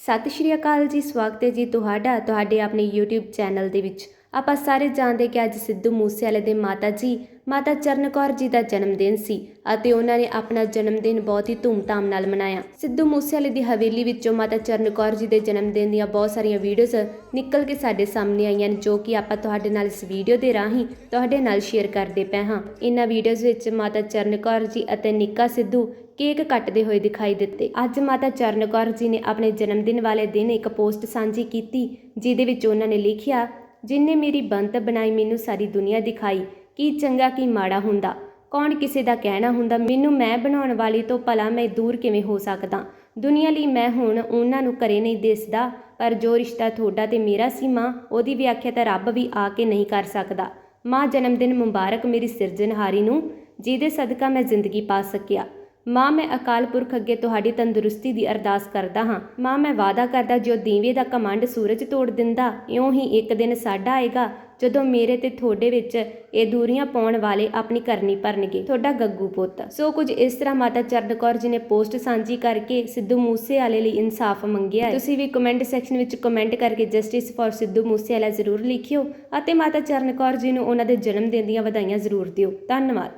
ਸਤਿ ਸ਼੍ਰੀ ਅਕਾਲ ਜੀ, ਸਵਾਗਤ ਹੈ ਜੀ ਤੁਹਾਡਾ, ਤੁਹਾਡੇ ਆਪਣੇ YouTube ਚੈਨਲ ਦੇ ਵਿੱਚ। ਆਪਾਂ ਸਾਰੇ ਜਾਣਦੇ ਕਿ ਅੱਜ ਸਿੱਧੂ ਮੂਸੇਵਾਲੇ ਦੇ ਮਾਤਾ ਜੀ ਮਾਤਾ ਚਰਨ ਕੌਰ ਜੀ ਦਾ ਜਨਮ ਦਿਨ ਸੀ ਅਤੇ ਉਹਨਾਂ ਨੇ ਆਪਣਾ ਜਨਮ ਦਿਨ ਬਹੁਤ ਹੀ ਧੂਮਧਾਮ ਨਾਲ ਮਨਾਇਆ। ਸਿੱਧੂ ਮੂਸੇਵਾਲੇ ਦੀ ਹਵੇਲੀ ਵਿੱਚੋਂ ਮਾਤਾ ਚਰਨ ਕੌਰ ਜੀ ਦੇ ਜਨਮ ਦਿਨ ਦੀਆਂ ਬਹੁਤ ਸਾਰੀਆਂ ਵੀਡੀਓਜ਼ ਨਿਕਲ ਕੇ ਸਾਡੇ ਸਾਹਮਣੇ ਆਈਆਂ ਨੇ, ਜੋ ਕਿ ਆਪਾਂ ਤੁਹਾਡੇ ਨਾਲ ਇਸ ਵੀਡੀਓ ਦੇ ਰਾਹੀਂ ਤੁਹਾਡੇ ਨਾਲ ਸ਼ੇਅਰ ਕਰਦੇ ਪਏ ਹਾਂ। ਇਹਨਾਂ ਵੀਡੀਓਜ਼ ਵਿੱਚ ਮਾਤਾ ਚਰਨ ਕੌਰ ਜੀ ਅਤੇ ਨਿੱਕਾ ਸਿੱਧੂ ਕੇਕ ਕੱਟਦੇ ਹੋਏ ਦਿਖਾਈ ਦਿੱਤੇ। ਅੱਜ ਮਾਤਾ ਚਰਨ ਕੌਰ ਜੀ ਨੇ ਆਪਣੇ ਜਨਮ ਦਿਨ ਵਾਲੇ ਦਿਨ ਇੱਕ ਪੋਸਟ ਸਾਂਝੀ ਕੀਤੀ, ਜਿਹਦੇ ਵਿੱਚ ਉਹਨਾਂ ਨੇ ਲਿਖਿਆ ਜਿਨਨੇ ਮੇਰੀ ਬੰਤ ਬਣਾਈ, ਮੈਨੂੰ ਸਾਰੀ ਦੁਨੀਆ ਦਿਖਾਈ। ਕੀ ਚੰਗਾ ਕੀ ਮਾੜਾ ਹੁੰਦਾ? ਕੌਣ ਕਿਸੇ ਦਾ ਕਹਿਣਾ ਹੁੰਦਾ? ਮੈਨੂੰ ਮੈਂ ਬਣਾਉਣ ਵਾਲੀ ਤੋਂ ਭਲਾ ਮੈਂ ਦੂਰ ਕਿਵੇਂ ਹੋ ਸਕਦਾ? ਦੁਨੀਆ ਲਈ ਮੈਂ ਹੁਣ ਉਹਨਾਂ ਨੂੰ ਕਰੇ ਨਹੀਂ ਦਿਸਦਾ, ਪਰ ਜੋ ਰਿਸ਼ਤਾ ਤੁਹਾਡਾ ਤੇ ਮੇਰਾ ਸੀ ਮਾਂ, ਉਹਦੀ ਵਿਆਖਿਆ ਤਾਂ ਰੱਬ ਵੀ ਆ ਕੇ ਨਹੀਂ ਕਰ ਸਕਦਾ। ਮਾਂ ਜਨਮ ਦਿਨ ਮੁਬਾਰਕ ਮੇਰੀ ਸਿਰਜਣਹਾਰੀ ਨੂੰ, ਜਿਹਦੇ ਸਦਕਾ ਮੈਂ ਜ਼ਿੰਦਗੀ ਪਾ ਸਕਿਆ। ਮਾਂ, ਮੈਂ ਅਕਾਲ ਪੁਰਖ ਅੱਗੇ ਤੁਹਾਡੀ ਤੰਦਰੁਸਤੀ ਦੀ ਅਰਦਾਸ ਕਰਦਾ ਹਾਂ। ਮਾਂ, ਮੈਂ ਵਾਅਦਾ ਕਰਦਾ, ਜੋ ਦੀਵੇ ਦਾ ਕਮੰਡ ਸੂਰਜ ਤੋੜ ਦਿੰਦਾ, ਇਉਂ ਹੀ ਇੱਕ ਦਿਨ ਸਾਡਾ ਆਏਗਾ ਜਦੋਂ ਮੇਰੇ ਤੇ ਤੁਹਾਡੇ ਵਿੱਚ ਇਹ ਦੂਰੀਆਂ ਪਾਉਣ ਵਾਲੇ ਆਪਣੀ ਕਰਨੀ ਭਰਨਗੇ। ਤੁਹਾਡਾ ਗੱਗੂ ਪੁੱਤ। ਸੋ ਕੁਝ ਇਸ ਤਰ੍ਹਾਂ ਮਾਤਾ ਚਰਨ ਕੌਰ ਜੀ ਨੇ ਪੋਸਟ ਸਾਂਝੀ ਕਰਕੇ ਸਿੱਧੂ ਮੂਸੇਵਾਲੇ ਲਈ ਇਨਸਾਫ ਮੰਗਿਆ ਹੈ। ਤੁਸੀਂ ਵੀ ਕਮੈਂਟ ਸੈਕਸ਼ਨ ਵਿੱਚ ਕਮੈਂਟ ਕਰਕੇ ਜਸਟਿਸ ਫॉर ਸਿੱਧੂ ਮੂਸੇਵਾਲਾ ਜ਼ਰੂਰ ਲਿਖਿਓ ਅਤੇ ਮਾਤਾ ਚਰਨ ਕੌਰ ਜੀ ਨੂੰ ਉਹਨਾਂ ਦੇ ਜਨਮ ਦਿਨ ਦੀਆਂ ਵਧਾਈਆਂ ਜ਼ਰੂਰ ਦਿਓ। ਧੰਨਵਾਦ।